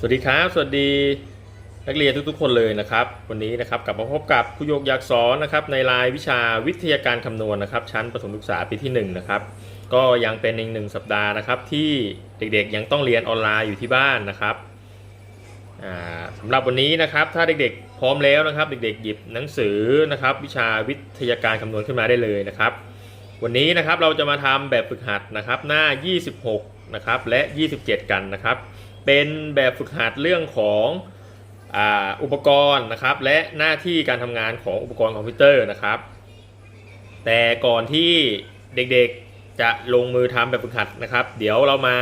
สวัสดีครับ สวัสดีนักเรียนทุกๆ คนเลยนะครับ วันนี้นะครับกลับมาพบกับครูโยกยากสอนนะครับในรายวิชาวิทยาการคำนวณนะครับ ชั้นประถมศึกษาปีที่1นะครับก็ยังเป็นอีกหนึ่งสัปดาห์นะครับที่เด็กๆยังต้องเรียนออนไลน์อยู่ที่บ้านนะครับ สำหรับวันนี้นะครับถ้าเด็กๆ พร้อมแล้วนะครับ เด็กๆ หยิบหนังสือนะครับ วิชาวิทยาการคำนวณขึ้นมาได้เลยนะครับ วันนี้นะครับเราจะมาทำแบบฝึกหัดนะครับหน้า 26 นะครับและ 27 กันนะครับ เป็นแบบฝึกหัดเรื่องของอ,อุปกรณ์นะครับ และหน้าที่การทำงานของอุปกรณ์คอมพิวเตอร์นะครับ แต่ก่อนที่เด็กๆจะลงมือทำแบบฝึกหัดนะครับ เดี๋ยวเรามา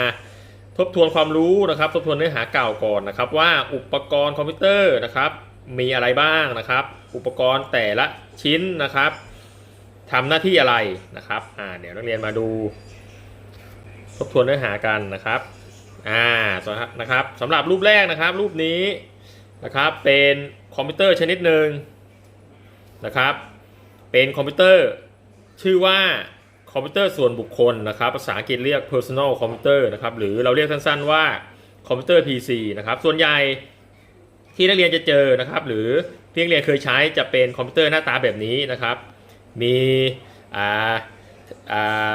ทบทวนความรู้นะครับ ทบทวนเนื้อหาเก่าก่อนนะครับ ว่าอุปกรณ์คอมพิวเตอร์นะครับ มีอะไรบ้างนะครับ อุปกรณ์แต่ละชิ้นนะครับทำหน้าที่อะไรนะครับอ่าเดี๋ยวนักเรียนมาดู ทบทวนเนื้อหากันนะครับอ่านะครับสำหรับรูปแรกนะครับ รูปนี้นะครับเป็นคอมพิวเตอร์ชนิดหนึ่งนะครับ เป็นคอมพิวเตอร์ชื่อว่า คอมพิวเตอร์ส่วนบุคคลนะครับภาษาอังกฤษเรียก personal computer นะครับหรือเราเรียกสั้นๆว่าคอมพิวเตอร์ PC นะครับส่วนใหญ่ที่นักเรียนจะเจอนะครับ หรือที่นักเรียนเคยใช้จะเป็นคอมพิวเตอร์หน้าตาแบบนี้นะครับ มีอ่าอ่า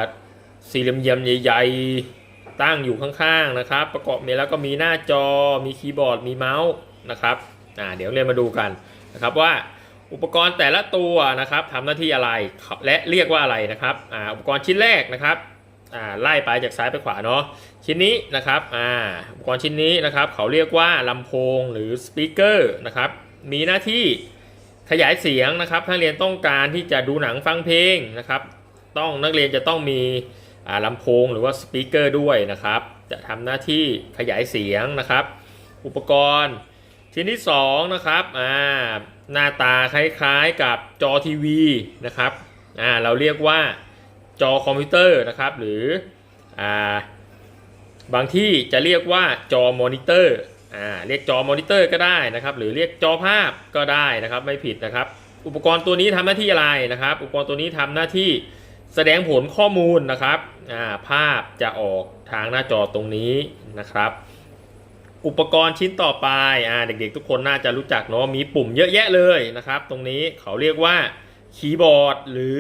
สี่เหลี่ยมใหญ่ๆตั้งอยู่ข้างๆนะครับ ประกอบมีแล้วก็มีหน้าจอมีคีย์บอร์ดมีเมาส์นะครับอ่าเดี๋ยวเรียนมาดูกันนะครับว่า อุปกรณ์แต่ละตัวนะครับทำหน้าที่อะไรและเรียกว่าอะไรนะครับอ่าอุปกรณ์ชิ้นแรกนะครับอ่าไล่ไปจากซ้ายไปขวาเนาะชิ้นนี้นะครับอ่าอุปกรณ์ชิ้นนี้นะครับ เขาเรียกว่าลำโพงหรือสปีกเกอร์นะครับมีหน้าที่ขยายเสียงนะครับถ้าเรียนต้องการที่จะดูหนังฟังเพลงนะครับต้องนักเรียนจะต้องมีอ่าลำโพงหรือว่าสปีกเกอร์ด้วยนะครับ จะทำหน้าที่ขยายเสียงนะครับ อุปกรณ์ชิ้นที่2นะครับอ่า หน้าตาคล้ายๆกับจอทีวีนะครับอ่าเราเรียกว่าจอคอมพิวเตอร์นะครับหรืออ่าบางที่จะเรียกว่าจอมอนิเตอร์อ่าเรียกจอมอนิเตอร์ก็ได้นะครับ หรือเรียกจอภาพก็ได้นะครับไม่ผิดนะครับ อุปกรณ์ตัวนี้ทำหน้าที่อะไรนะครับ อุปกรณ์ตัวนี้ทำหน้าที่แสดงผลข้อมูลนะครับอ่าภาพจะออกทางหน้าจอตรงนี้นะครับ อุปกรณ์ชิ้นต่อไปอ่าเด็กๆ ทุกคนน่าจะรู้จักเนาะมีปุ่มเยอะแยะเลยนะครับ ตรงนี้เขาเรียกว่าคีย์บอร์ดหรือ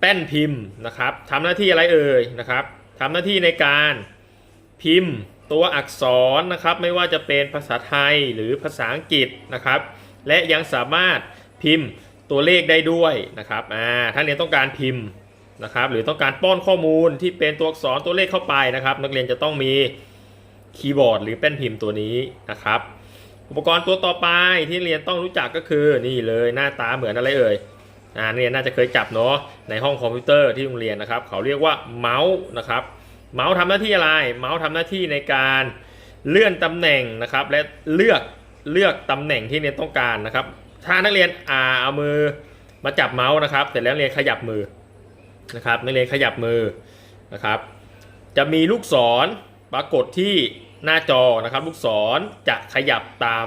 แป้นพิมพ์นะครับทำหน้าที่อะไรเอ่ยนะครับทำหน้าที่ในการพิมพ์ตัวอักษรนะครับ ไม่ว่าจะเป็นภาษาไทยหรือภาษาอังกฤษนะครับ และยังสามารถพิมพ์ตัวเลขได้ด้วยนะครับอ่าถ้าเรียนต้องการพิมพ์นะครับ หรือต้องการป้อนข้อมูลที่เป็นตัวอักษรตัวเลขเข้าไปนะครับ นักเรียนจะต้องมี คีย์บอร์ดหรือแป้นพิมพ์ตัวนี้นะครับ อุปกรณ์ตัวต่อไปที่เรียนต้องรู้จักก็คือนี่เลยหน้าตาเหมือนอะไรเอ่ยอ่านักเรียนน่าจะเคยจับเนาะในห้องคอมพิวเตอร์ที่โรงเรียนนะครับ เขาเรียกว่าเมาส์นะครับ เมาส์ทำหน้าที่อะไร เมาส์ทำหน้าที่ในการเลื่อนตำแหน่งนะครับ และเลือกเลือกตำแหน่งที่เรียนต้องการนะครับ ถ้านักเรียนอ่าเอามือมาจับเมาส์นะครับ เสร็จแล้วเรียนขยับมือนะครับนักเรียนขยับมือนะครับ จะมีลูกศร ปรากฏที่หน้าจอนะครับ ลูกศรจะขยับตาม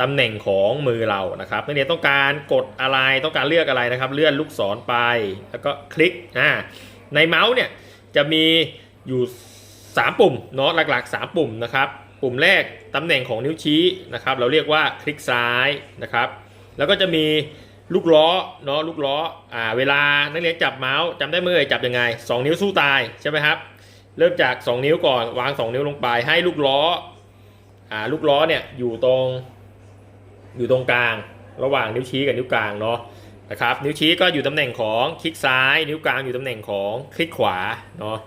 ตำแหน่งของมือเรานะครับนักเรียนต้องการกดอะไรต้องการเลือกอะไรนะครับ เลื่อนลูกศรไปแล้วก็คลิกอ่าในเมาส์เนี่ยจะมีอยู่ 3 ปุ่มเนาะหลักๆ 3 ปุ่มนะครับปุ่มแรกตำแหน่งของนิ้วชี้นะครับ เราเรียกว่าคลิกซ้ายนะครับ แล้วก็จะมีลูกล้อเนาะลูกล้ออ่าเวลานักเรียนจับเมาส์จำได้เมื่อไหร่จับยังไง 2 นิ้วสู้ตายใช่ไหมครับ เริ่มจาก 2 นิ้วก่อนวาง 2 นิ้วลงไป ให้ลูกล้ออ่าลูกล้อเนี่ยอยู่ตรงอยู่ตรงกลาง ระหว่างนิ้วชี้กับนิ้วกลางเนาะนะครับนิ้วชี้ก็อยู่ตำแหน่งของคลิกซ้าย นิ้วกลางอยู่ตำแหน่งของคลิกขวาเนาะ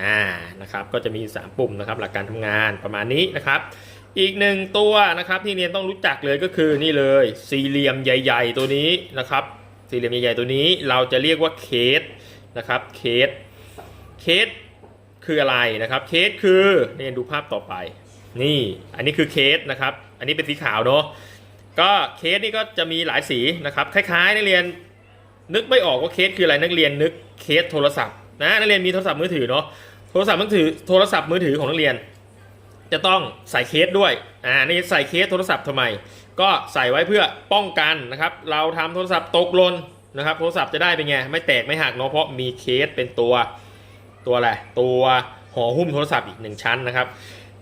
อ่านะครับก็จะมี 3 ปุ่มนะครับหลักการทำงานประมาณนี้นะครับ อีกหนึ่งตัวนะครับที่เรียนต้องรู้จักเลยก็คือนี่เลย สี่เหลี่ยมใหญ่ ๆ ตัวนี้นะครับ สี่เหลี่ยมใหญ่ ๆ ตัวนี้เราจะเรียกว่าเคสนะครับเคสเคส คืออะไรนะครับ เคสคือเนี่ยดูภาพต่อไป นี่อันนี้คือเคสนะครับ อันนี้เป็นสีขาวเนาะก็เคสนี่ก็จะมีหลายสีนะครับคล้ายๆนักเรียนนึกไม่ออกว่าเคสคืออะไรนักเรียนนึกเคสโทรศัพท์นะนักเรียนมีโทรศัพท์มือถือเนาะโทรศัพท์มือถือโทรศัพท์มือถือของนักเรียน จะต้องใส่เคสด้วยอ่านี่ใส่เคสโทรศัพท์ทำไม ก็ใส่ไว้เพื่อป้องกันนะครับ เราทำโทรศัพท์ตกหล่นนะครับ โทรศัพท์จะได้เป็นไงไม่แตกไม่หักเนาะเพราะมีเคสเป็นตัว ตัวอะไรตัวห่อหุ้มโทรศัพท์อีกหนึ่งชั้นนะครับ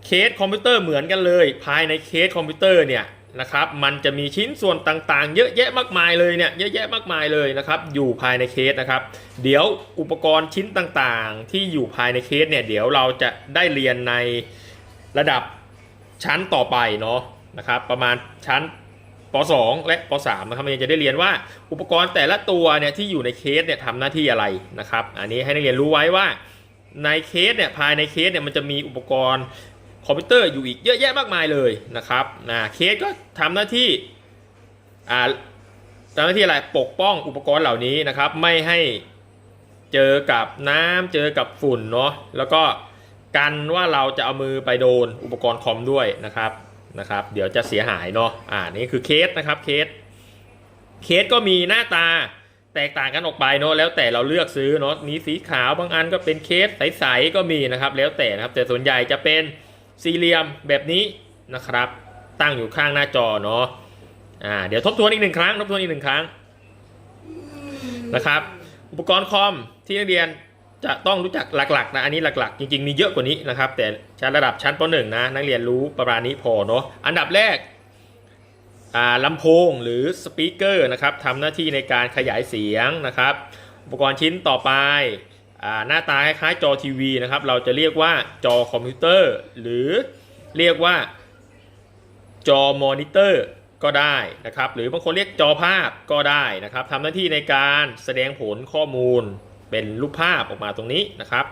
เคสคอมพิวเตอร์เหมือนกันเลย ภายในเคสคอมพิวเตอร์เนี่ยนะครับมันจะมีชิ้นส่วนต่างๆ เยอะแยะมากมายเลยเนี่ยเยอะแยะมากมายเลยนะครับอยู่ภายในเคสนะครับ เดี๋ยวอุปกรณ์ชิ้นต่างๆ ที่อยู่ภายในเคสเนี่ยเดี๋ยวเราจะได้เรียนในระดับชั้นต่อไปเนาะนะครับประมาณชั้นป .2 และป .3 นะครับมันจะได้เรียนว่าอุปกรณ์แต่ละตัวเนี่ยที่อยู่ในเคสเนี่ยทำหน้าที่อะไรนะครับ อันนี้ให้นักเรียนรู้ไว้ว่า ในเคสเนี่ยภายในเคสเนี่ยมันจะมีอุปกรณ์คอมพิวเตอร์อยู่อีกเยอะแยะมากมายเลยนะครับนะเคสก็ทำหน้าที่อ่าทำหน้าที่อะไรปกป้องอุปกรณ์เหล่านี้นะครับ ไม่ให้เจอกับน้ำเจอกับฝุ่นเนาะแล้วก็กันว่าเราจะเอามือไปโดนอุปกรณ์คอมด้วยนะครับนะครับ เดี๋ยวจะเสียหายเนาะอ่านี่คือเคสนะครับเคสเคสก็มีหน้าตา แตกต่างกันออกไปเนาะแล้วแต่เราเลือกซื้อเนาะมีสีขาวบางอันก็เป็นเคสใสๆก็มีนะครับแล้วแต่นะครับแต่ส่วนใหญ่จะเป็นสี่เหลี่ยมแบบนี้นะครับ ตั้งอยู่ข้างหน้าจอเนาะอ่าเดี๋ยวทบทวนอีกหนึ่งครั้งทบทวนอีกหนึ่งครั้งนะครับอุปกรณ์คอมที่นักเรียนจะต้องรู้จักหลักๆนะอันนี้หลักๆ จริงๆมีเยอะกว่านี้นะครับ แต่ชั้นระดับชั้นป .1 นะนักเรียนรู้ประมาณนี้พอเนาะอันดับแรก ลำโพงหรือสปีกเกอร์นะครับทำหน้าที่ในการขยายเสียงนะครับอุปกรณ์ชิ้นต่อไปอหน้าตาคล้ายๆจอทีวีนะครับ เราจะเรียกว่าจอคอมพิวเตอร์ หรือเรียกว่าจอมอนิเตอร์ก็ได้นะครับ หรือบางคนเรียกจอภาพก็ได้นะครับทำหน้าที่ในการแสดงผลข้อมูลเป็นรูปภาพออกมาตรงนี้นะครับ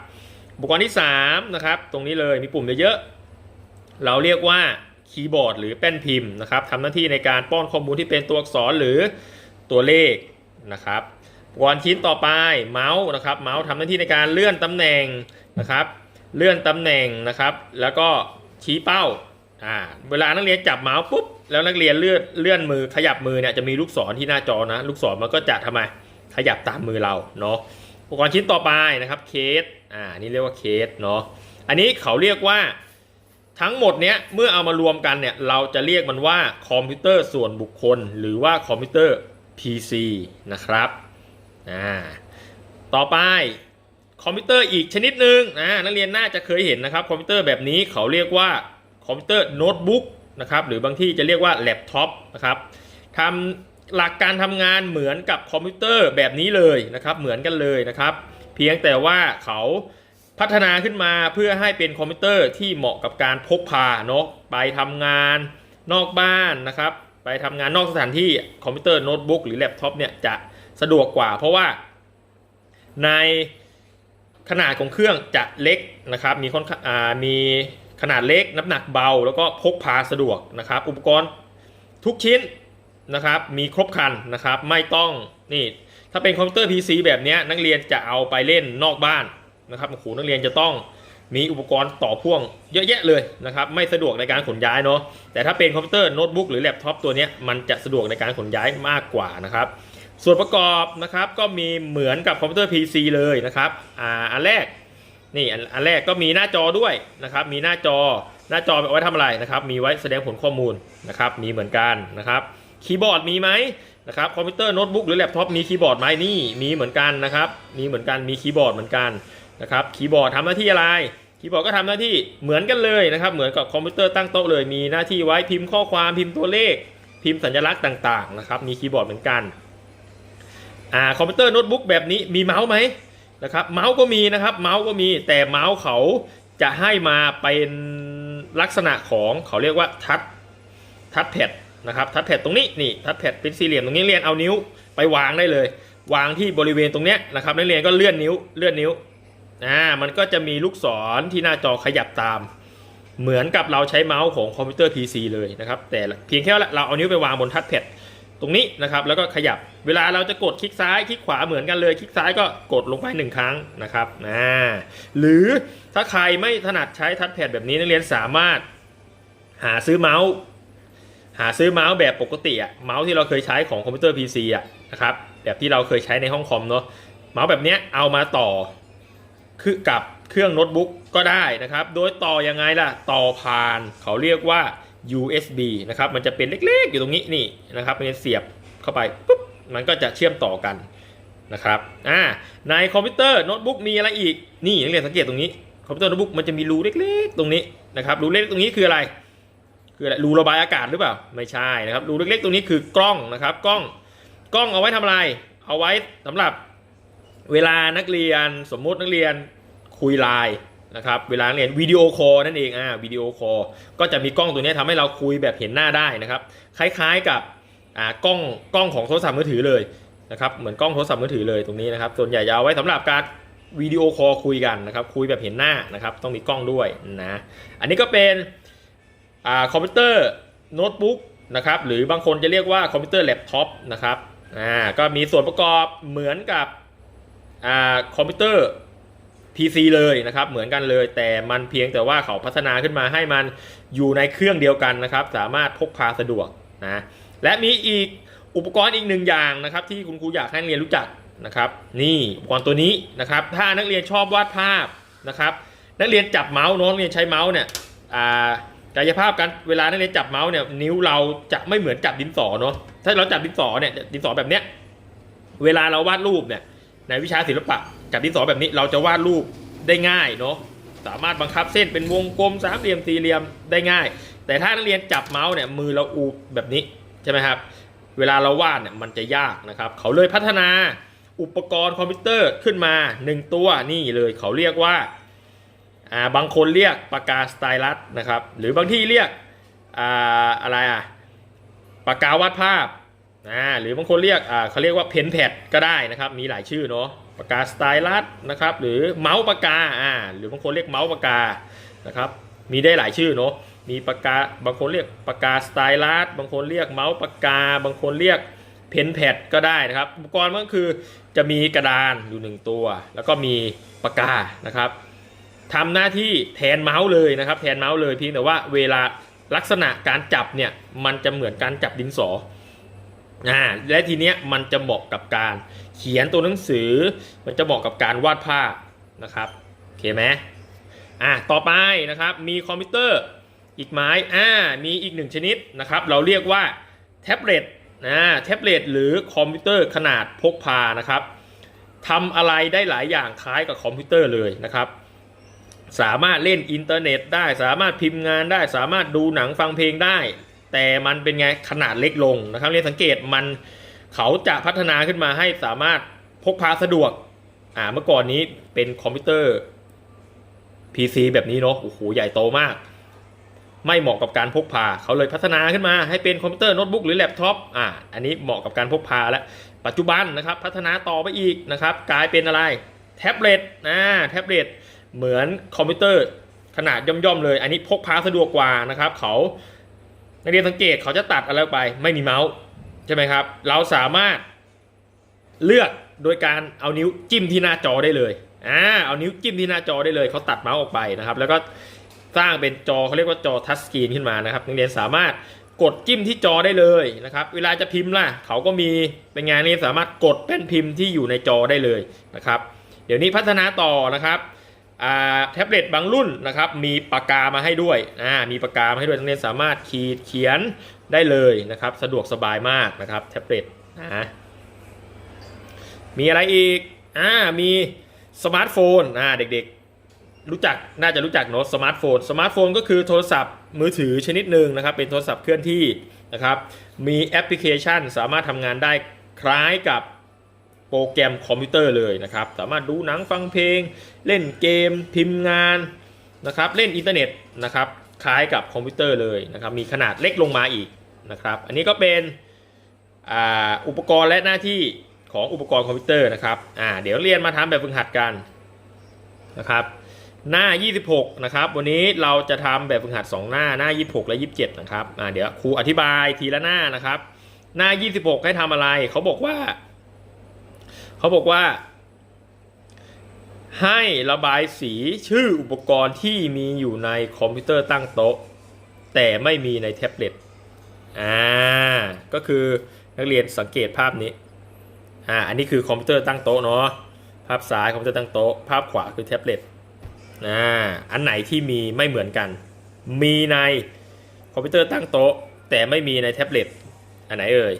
อุปกรณ์ที่3นะครับตรงนี้เลยมีปุ่มเยอะๆเราเรียกว่า คีย์บอร์ดหรือแป้นพิมพ์นะครับทำหน้าที่ในการป้อนข้อมูลที่เป็นตัวอักษรหรือตัวเลขนะครับอุปกรณ์ชิ้นต่อไปเมาส์นะครับเมาส์ทำหน้าที่ในการเลื่อนตำแหน่งนะครับ เลื่อนตำแหน่งนะครับ แล้วก็ชี้เป้าอ่าเวลานักเรียนจับเมาส์ปุ๊บแล้วนักเรียนเลื่อนเลื่อนมือขยับมือเนี่ยจะมีลูกศรที่หน้าจอนะ ลูกศรมันก็จะทำไมขยับตามมือเราเนาะอุปกรณ์ชิ้นต่อไปนะครับเคสอ่านี่เรียกว่าเคสเนาะอันนี้เขาเรียกว่า ทั้งหมดเนี้ยเมื่อเอามารวมกันเนี่ยเราจะเรียกมันว่าคอมพิวเตอร์ส่วนบุคคล หรือว่าคอมพิวเตอร์ PC นะครับอ่าต่อไปคอมพิวเตอร์อีกชนิดหนึ่งนะนักเรียนน่าจะเคยเห็นนะครับคอมพิวเตอร์แบบนี้เขาเรียกว่าคอมพิวเตอร์โน้ตบุ๊กนะครับหรือบางที่จะเรียกว่าแล็ปท็อปนะครับทำหลักการทำงานเหมือนกับคอมพิวเตอร์แบบนี้เลยนะครับเหมือนกันเลยนะครับ เพียงแต่ว่าเขา พัฒนาขึ้นมาเพื่อให้เป็นคอมพิวเตอร์ที่เหมาะกับการพกพาเนาะไปทำงานนอกบ้านนะครับ ไปทำงานนอกสถานที่คอมพิวเตอร์โน้ตบุ๊กหรือแล็ปท็อปเนี่ยจะสะดวกกว่า เพราะว่าในขนาดของเครื่องจะเล็กนะครับ มีค่อนข้างอ่ามีขนาดเล็กน้ำหนักเบา แล้วก็พกพาสะดวกนะครับ อุปกรณ์ทุกชิ้นนะครับมีครบครันนะครับ ไม่ต้องนี่ถ้าเป็นคอมพิวเตอร์ PC แบบนี้นักเรียนจะเอาไปเล่นนอกบ้าน นะครับโอ้โหนักเรียนจะต้องมีอุปกรณ์ต่อพ่วงเยอะแยะเลยนะครับไม่สะดวกในการขนย้ายเนาะแต่ถ้าเป็นคอมพิวเตอร์โน้ตบุ๊กหรือแล็ปท็อปตัวนี้มันจะสะดวกในการขนย้ายมากกว่านะครับ ส่วนประกอบนะครับก็มีเหมือนกับคอมพิวเตอร์ PC เลยนะครับอ่าอันแรกนี่อันอันแรกก็มีหน้าจอด้วยนะครับมีหน้าจอหน้าจอเอาไว้ทำอะไรนะครับมีไว้แสดงผลข้อมูลนะครับมีเหมือนกันนะครับคีย์บอร์ดมีไหมนะครับคอมพิวเตอร์โน้ตบุ๊กหรือแล็ปท็อปมีคีย์บอร์ดไหมนี่มีเหมือนกันนะครับมีเหมือนกันมีคีย์บอร์ดเหมือนกัน นะครับคีย์บอร์ดทำหน้าที่อะไรคีย์บอร์ดก็ทำหน้าที่เหมือนกันเลยนะครับ เหมือนกับคอมพิวเตอร์ตั้งโต๊ะเลย มีหน้าที่ไว้พิมพ์ข้อความพิมพ์ตัวเลข พิมพ์สัญลักษณ์ต่างๆนะครับ มีคีย์บอร์ดเหมือนกันอ่าคอมพิวเตอร์โน้ตบุ๊กแบบนี้มีเมาส์ไหมนะครับเมาส์ก็มีนะครับเมาส์ก็มีแต่เมาส์เขาจะให้มาเป็นลักษณะของเขาเรียกว่าทัชทัชแพดนะครับทัชแพดตรงนี้นี่ทัชแพดเป็นสี่เหลี่ยมตรงนี้เรียนเอานิ้วไปวางได้เลย วางที่บริเวณตรงเนี้ยนะครับนักเรียนก็เลื่อนนิ้วเลื่อนนิ้ว อ่ามันก็จะมีลูกศรที่หน้าจอขยับตาม เหมือนกับเราใช้เมาส์ของคอมพิวเตอร์ PC เลยนะครับ แต่เพียงแค่เราเอานิ้วไปวางบนทัชแพดตรงนี้นะครับ แล้วก็ขยับ เวลาเราจะกดคลิกซ้ายคลิกขวาเหมือนกันเลย คลิกซ้ายก็กดลงไปหนึ่งครั้งนะครับอ่าหรือถ้าใครไม่ถนัดใช้ทัชแพดแบบนี้นักเรียนสามารถหาซื้อเมาส์หาซื้อเมาส์แบบปกติอะเมาส์ที่เราเคยใช้ของคอมพิวเตอร์ PC อะนะครับแบบที่เราเคยใช้ในห้องคอมเนาะเมาส์แบบเนี้ยเอามาต่อ คือกับเครื่องโน้ตบุ๊กก็ได้นะครับ โดยต่อยังไงล่ะ ต่อผ่านเขาเรียกว่า USB นะครับ มันจะเป็นเล็กๆ อยู่ตรงนี้นี่นะครับมันจะเสียบเข้าไปปุ๊บ มันก็จะเชื่อมต่อกันนะครับ อ่า ในคอมพิวเตอร์โน้ตบุ๊กมีอะไรอีก นี่นักเรียนสังเกตตรงนี้ คอมพิวเตอร์โน้ตบุ๊กมันจะมีรูเล็กๆ ตรงนี้นะครับ รูเล็กๆตรงนี้คืออะไร คืออะไร รูระบายอากาศหรือเปล่า ไม่ใช่นะครับ รูเล็กๆ ตรงนี้คือกล้องนะครับ กล้อง กล้องเอาไว้ทำอะไร เอาไว้สำหรับ เวลานักเรียนสมมุตินักเรียนคุยไลน์นะครับเวลาเรียนวิดีโอคอลนั่นเองอ่าวิดีโอคอลก็จะมีกล้องตัวนี้ทำให้เราคุยแบบเห็นหน้าได้นะครับคล้ายๆกับอ่ากล้องกล้องของโทรศัพท์มือถือเลยนะครับเหมือนกล้องโทรศัพท์มือถือเลยตรงนี้นะครับส่วนใหญ่จะเอาไว้สำหรับการวิดีโอคอลคุยกันนะครับคุยแบบเห็นหน้านะครับต้องมีกล้องด้วยนะอันนี้ก็เป็นอ่าคอมพิวเตอร์โน้ตบุ๊กนะครับหรือบางคนจะเรียกว่าคอมพิวเตอร์แล็ปท็อปนะครับอ่าก็มีส่วนประกอบเหมือนกับ คอมพิวเตอร์ PC เลยนะครับ เหมือนกันเลย แต่มันเพียงแต่ว่าเขาพัฒนาขึ้นมาให้มันอยู่ในเครื่องเดียวกันนะครับ สามารถพกพาสะดวกนะและมีอีกอุปกรณ์อีกหนึ่งอย่างนะครับ ที่คุณครูอยากให้นักเรียนรู้จักนะครับ นี่อุปกรณ์ตัวนี้นะครับ ถ้านักเรียนชอบวาดภาพนะครับ นักเรียนจับเมาส์น้องนักเรียนใช้เมาส์เนี่ยกายภาพการเวลานักเรียนจับเมาส์เนี่ยนิ้วเราจะไม่เหมือนจับดินสอเนาะถ้าเราจับดินสอเนี่ยดินสอแบบเนี้ยเวลาเราวาดรูปเนี่ย ในวิชาศิลปะจับดินสอแบบนี้เราจะวาดรูปได้ง่ายเนาะสามารถบังคับเส้นเป็นวงกลมสามเหลี่ยมสี่เหลี่ยมได้ง่าย แต่ถ้านักเรียนจับเมาส์เนี่ยมือเราอูบแบบนี้ใช่ไหมครับเวลาเราวาดเนี่ยมันจะยากนะครับเขาเลยพัฒนาอุปกรณ์คอมพิวเตอร์ขึ้นมาหนึ่งตัวนี่เลยเขาเรียกว่าาบางคนเรียกปากกาสไตลัสนะครับหรือบางที่เรียกอาอะไรอะปากกาวาดภาพ อ่าหรือบางคนเรียกอ่าเขาเรียกว่าเพนแพดก็ได้นะครับมีหลายชื่อเนาะปากกาสไตลัสนะครับหรือเมาส์ปากกาอ่าหรือบางคนเรียกเมาส์ปากกานะครับมีได้หลายชื่อเนาะมีปากกาบางคนเรียกปากกาสไตลัสบางคนเรียกเมาส์ปากกา บางคนเรียกเพนแพดก็ได้นะครับอุปกรณ์มันก็คือจะมีกระดานอยู่หนึ่งตัว แล้วก็มีปากกานะครับทำหน้าที่แทนเมาส์เลยนะครับ แทนเมาส์เลยเพียงแต่ว่าเวลาลักษณะการจับเนี่ยมันจะเหมือนการจับดินสอ อ่าและทีเนี้ยมันจะเหมาะกับการเขียนตัวหนังสือ มันจะเหมาะกับการวาดภาพนะครับโอเคไหมอะต่อไปนะครับมีคอมพิวเตอร์อีกไม้อ่ามีอีกหนึ่งชนิดนะครับเราเรียกว่าแท็บเล็ตนะแท็บเล็ตหรือคอมพิวเตอร์ขนาดพกพานะครับทำอะไรได้หลายอย่างคล้ายกับคอมพิวเตอร์เลยนะครับ สามารถเล่นอินเทอร์เน็ตได้สามารถพิมพ์งานได้สามารถดูหนังฟังเพลงได้ แต่มันเป็นไงขนาดเล็กลงนะครับเรียนสังเกตมันเขาจะพัฒนาขึ้นมาให้สามารถพกพาสะดวกอ่าเมื่อก่อนนี้เป็นคอมพิวเตอร์ PC แบบนี้เนาะโอ้โหใหญ่โตมาก ไม่เหมาะกับการพกพา เขาเลยพัฒนาขึ้นมาให้เป็นคอมพิวเตอร์โน้ตบุ๊กหรือแล็ปท็อปอ่าอันนี้เหมาะกับการพกพาแล้วปัจจุบันนะครับพัฒนาต่อไปอีกนะครับกลายเป็นอะไรแท็บเล็ตนะแท็บเล็ตเหมือนคอมพิวเตอร์ขนาดย่อมๆเลย อันนี้พกพาสะดวกกว่านะครับ เขา นักเรียนสังเกตเขาจะตัดอะไรไป ไม่มีเมาส์ใช่ไหมครับ เราสามารถเลือกโดยการเอานิ้วจิ้มที่หน้าจอได้เลยอ่าเอานิ้วจิ้มที่หน้าจอได้เลยเขาตัดเมาส์ออกไปนะครับ แล้วก็สร้างเป็นจอเขาเรียกว่าจอทัชสกรีนขึ้นมานะครับนักเรียนสามารถกดจิ้มที่จอได้เลยนะครับ เวลาจะพิมพ์ล่ะ เขาก็มีเป็นงานนี้สามารถกดแป้นพิมพ์ที่อยู่ในจอได้เลยนะครับ เดี๋ยวนี้พัฒนาต่อนะครับ แท็บเล็ตบางรุ่นนะครับมีปากกามาให้ด้วยมีปากกามาให้ด้วยนักเรียนสามารถขีดเขียนได้เลยนะครับสะดวกสบายมากนะครับแท็บเล็ตนะมีอะไรอีกอ่ามีสมาร์ทโฟนอ่าเด็กๆ รู้จักน่าจะรู้จักเนอะสมาร์ทโฟนสมาร์ทโฟนก็คือโทรศัพท์มือถือชนิดหนึ่งนะครับเป็นโทรศัพท์เคลื่อนที่นะครับมีแอปพลิเคชันสามารถทำงานได้คล้ายกับ โปรแกรมคอมพิวเตอร์เลยนะครับ สามารถดูหนังฟังเพลง เล่นเกม พิมพ์งานนะครับ เล่นอินเทอร์เน็ตนะครับ คล้ายกับคอมพิวเตอร์เลยนะครับ มีขนาดเล็กลงมาอีกนะครับ อันนี้ก็เป็นอ,อุปกรณ์และหน้าที่ของอุปกรณ์คอมพิวเตอร์นะครับอ่าเดี๋ยวเรียนมาทำแบบฝึกหัดกันนะครับ หน้า 26 นะครับ วันนี้เราจะทำแบบฝึกหัด 2 หน้า หน้า 26 และ 27 นะครับอ่าเดี๋ยวครูอธิบายทีละหน้านะครับ หน้า 26 ให้ทำอะไร เขาบอกว่า เขาบอกว่า ให้ระบายสีชื่ออุปกรณ์ที่มีอยู่ในคอมพิวเตอร์ตั้งโต๊ะ แต่ไม่มีในแท็บเล็ตอ่าก็คือนักเรียนสังเกตภาพนี้อ่าอันนี้คือคอมพิวเตอร์ตั้งโต๊ะเนาะภาพซ้ายคอมพิวเตอร์ตั้งโต๊ะภาพขวาคือแท็บเล็ตอ่าอันไหนที่มีไม่เหมือนกัน มีในคอมพิวเตอร์ตั้งโต๊ะ แต่ไม่มีในแท็บเล็ตอันไหนเอ่ย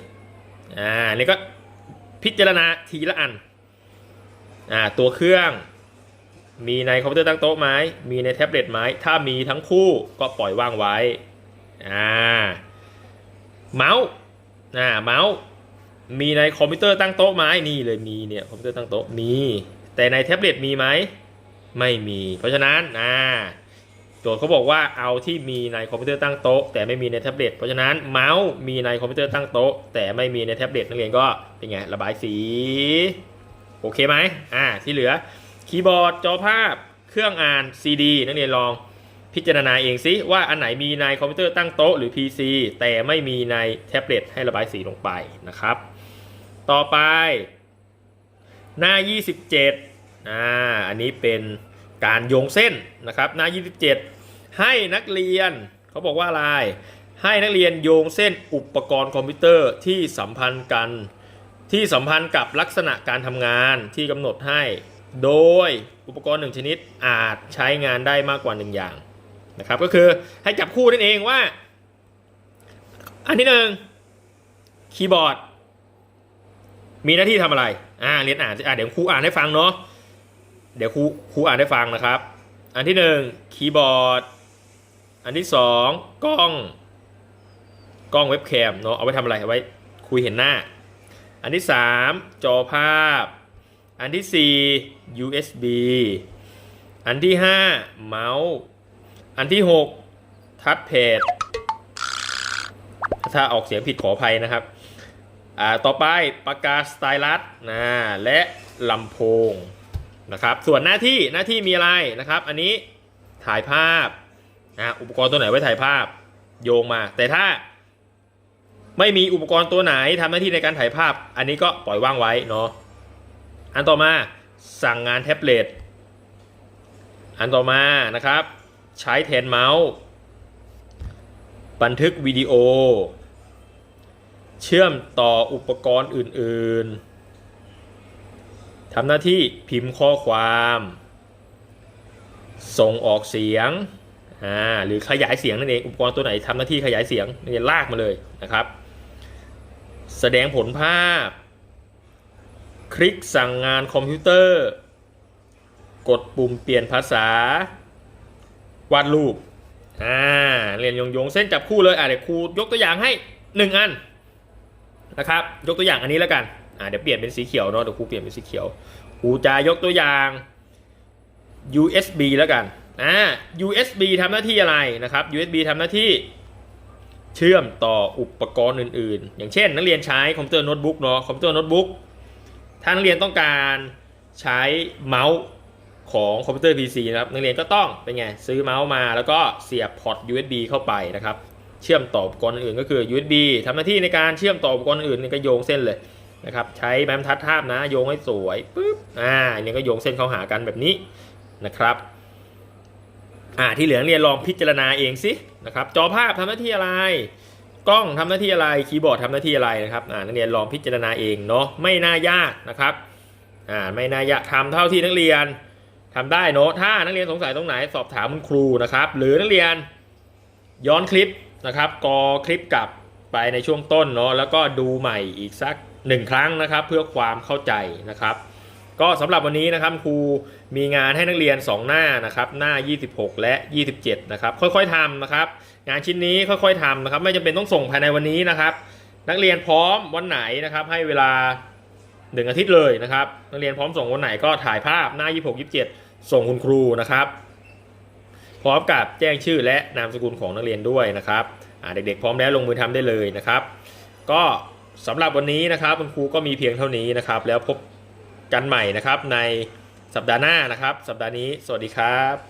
อ่านี่ก็ พิจารณาทีละอันอ่าตัวเครื่อง มีในคอมพิวเตอร์ตั้งโต๊ะไหมมีในแท็บเล็ตไหมถ้ามีทั้งคู่ก็ปล่อยว่างไว้อ่าเมาส์อ่าเมาส์มีในคอมพิวเตอร์ตั้งโต๊ะไหมนี่เลยมีเนี่ยคอมพิวเตอร์ตั้งโต๊ะมี แต่ในแท็บเล็ตมีไหมไม่มี เพราะฉะนั้นอ่า โจทย์เขาบอกว่าเอาที่มีในคอมพิวเตอร์ตั้งโต๊ะ แต่ไม่มีในแท็บเล็ตเพราะฉะนั้นเมาส์มีในคอมพิวเตอร์ตั้งโต๊ะ แต่ไม่มีในแท็บเล็ตนักเรียนก็เป็นไงระบายสีโอเคไหมอ่าที่เหลือคีย์บอร์ดจอภาพเครื่องอ่าน CD นักเรียนลองพิจารณาเองซิว่าอันไหนมีในคอมพิวเตอร์ตั้งโต๊ะหรือ PC แต่ไม่มีในแท็บเล็ตให้ระบายสีลงไปนะครับ ต่อไป หน้า 27อ่าอันนี้เป็น การโยงเส้นนะครับหน้า 27 ให้นักเรียนเขาบอกว่าอะไร ให้นักเรียนโยงเส้นอุปกรณ์คอมพิวเตอร์ที่สัมพันธ์กันที่สัมพันธ์กับลักษณะการทำงานที่กำหนดให้ โดยอุปกรณ์หนึ่งชนิดอาจใช้งานได้มากกว่าหนึ่งอย่างนะครับก็คือให้จับคู่นั่นเองว่า อันที่หนึ่งคีย์บอร์ดมีหน้าที่ทำอะไรอ่าเรียนอ่านสิอ่าเดี๋ยวครูอ่านให้ฟังเนาะ เดี๋ยวครูครูอ่านให้ฟังนะครับ อันที่หนึ่งคีย์บอร์ด อันที่สองกล้อง กล้องเว็บแคมเนาะเอาไว้ทำอะไรเอาไว้คุยเห็นหน้า อันที่สามจอภาพ อันที่สี่ USB อันที่ห้าเมาส์ อันที่หกทัชแพดถ้าออกเสียงผิดขออภัยนะครับ อ่า ต่อไปปากกาสไตลัสนะ และลำโพง นะครับ ส่วนหน้าที่หน้าที่มีอะไรนะครับ อันนี้ถ่ายภาพนะอุปกรณ์ตัวไหนไว้ถ่ายภาพโยงมา แต่ถ้าไม่มีอุปกรณ์ตัวไหนทำหน้าที่ในการถ่ายภาพ อันนี้ก็ปล่อยว่างไว้เนาะอันต่อมาสั่งงานแท็บเล็ตอันต่อมานะครับ ใช้แทนเมาส์ บันทึกวิดีโอ เชื่อมต่ออุปกรณ์อื่น ๆ ทำหน้าที่พิมพ์ข้อความ ส่งออกเสียงอ่าหรือขยายเสียงนั่นเองอุปกรณ์ตัวไหนทำหน้าที่ขยายเสียงนี่ลากมาเลยนะครับ แสดงผลภาพ คลิกสั่งงานคอมพิวเตอร์ กดปุ่มเปลี่ยนภาษา วาดรูปอ่าเรียนยงยงเส้นจับคู่เลยอ่าเดี๋ยวครูยกตัวอย่างให้หนึ่งอันนะครับ ยกตัวอย่างอันนี้แล้วกัน อ่าเดี๋ยวเปลี่ยนเป็นสีเขียวเนาะเดี๋ยวครูเปลี่ยนเป็นสีเขียวครูจะยกตัวอย่าง USB แล้วกันอ่า USB ทำหน้าที่อะไรนะครับ USB ทำหน้าที่เชื่อมต่ออุปกรณ์อื่น ๆ อย่างเช่น นักเรียนใช้คอมพิวเตอร์โน้ตบุ๊กเนาะคอมพิวเตอร์โน้ตบุ๊กถ้านักเรียนต้องการใช้เมาส์ของคอมพิวเตอร์ PC นะครับนักเรียนก็ต้องเป็นไงซื้อเมาส์มาแล้วก็เสียบพอร์ต USB เข้าไปนะครับ เชื่อมต่ออุปกรณ์อื่นก็คือ USB ทำหน้าที่ในการเชื่อมต่ออุปกรณ์อื่นก็โยงเส้นเลย นะครับใช้แบมทัดทาบนะโยงให้สวยปุ๊บอ่าเนี่ยก็โยงเส้นเข้าหากันแบบนี้นะครับอ่าที่เหลือเรียนลองพิจารณาเองสินะครับจอภาพทำหน้าที่อะไร กล้องทำหน้าที่อะไรคีย์บอร์ดทำหน้าที่อะไรนะครับอ่านักเรียนลองพิจารณาเองเนาะไม่น่ายากนะครับอ่าไม่น่ายากทำเท่าที่นักเรียนทำได้เนาะถ้านักเรียนสงสัยตรงไหนสอบถามคุณครูนะครับ หรือนักเรียนย้อนคลิปนะครับกอคลิปกลับไปในช่วงต้นเนาะแล้วก็ดูใหม่อีกสัก หนึ่งครั้งนะครับ เพื่อความเข้าใจนะครับ ก็สำหรับวันนี้นะครับครูมีงานให้นักเรียน 2 หน้านะครับ หน้า 26 และ 27 นะครับ ค่อยๆทำนะครับ งานชิ้นนี้ค่อยๆทำนะครับ ไม่จำเป็นต้องส่งภายในวันนี้นะครับ นักเรียนพร้อมวันไหนนะครับ ให้เวลา 1 อาทิตย์เลยนะครับ นักเรียนพร้อมส่งวันไหนก็ถ่ายภาพหน้า 26 27 ส่งคุณครูนะครับ พร้อมกับแจ้งชื่อและนามสกุลของนักเรียนด้วยนะครับเด็กๆพร้อมแล้วลงมือทำได้เลยนะครับ ก็ สำหรับวันนี้นะครับคุณครูก็มีเพียงเท่านี้นะครับ แล้วพบกันใหม่นะครับในสัปดาห์หน้านะครับ สัปดาห์นี้ สวัสดีครับ